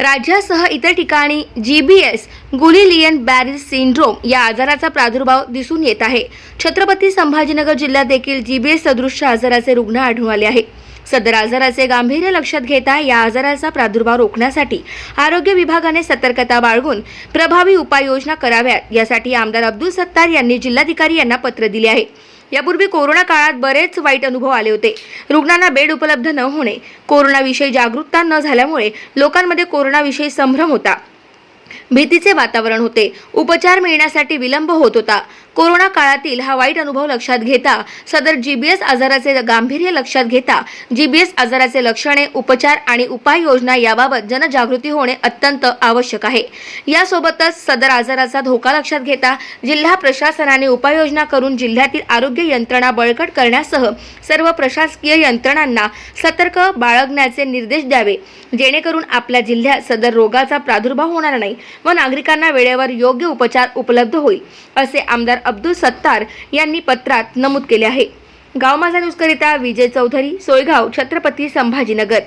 राज्यासह इतर ठिकाणी जी बी एस गुलिलियन बॅरिस सिंड्रोम या आजाराचा प्रादुर्भाव दिसून येत आहे. छत्रपती संभाजीनगर जिल्ह्यात देखील जी बी एस सदृश्य आजाराचे रुग्ण आढळून आले आहे. सदर आजाराचे गांभीर्य लक्षात घेता या आजाराचा प्रादुर्भाव रोखण्यासाठी आरोग्य विभागाने सतर्कता बाळगून प्रभावी उपाययोजना कराव्यात यासाठी आमदार अब्दुल सत्तार यांनी जिल्हाधिकारी यांना पत्र दिले आहे. यापूर्वी कोरोना काळात बरेच वाईट अनुभव आले होते. रुग्णांना बेड उपलब्ध न होणे कोरोनाविषयी जागरूकता न झाल्यामुळे लोकांमध्ये कोरोनाविषयी संभ्रम होता. भीतीचे वातावरण होते. उपचार मिळण्यासाठी विलंब होत होता. कोरोना काळातील हा वाईट अनुभव लक्षात घेता सदर जीबीएस आजाराचे गांभीर्य लक्षात घेता जीबीएस आजाराचे लक्षणे उपचार आणि उपाययोजना याबाबत जनजागृती होणे अत्यंत आवश्यक आहे. यासोबतच सदर आजाराचा धोका लक्षात घेता जिल्हा प्रशासनाने उपाययोजना करून जिल्ह्यातील आरोग्य यंत्रणा बळकट करण्यासह सर्व प्रशासकीय यंत्रणांना सतर्क बाळगण्याचे निर्देश द्यावे. जेणेकरून आपल्या जिल्ह्यात सदर रोगाचा प्रादुर्भाव होणार नाही. व नागरिकांना वेळेवर योग्य उपचार उपलब्ध होईल असे आमदार अब्दुल सत्तार यांनी पत्रात नमूद केले आहे. गाव माझा न्यूजकरिता विजय चौधरी सोयगाव छत्रपती संभाजीनगर.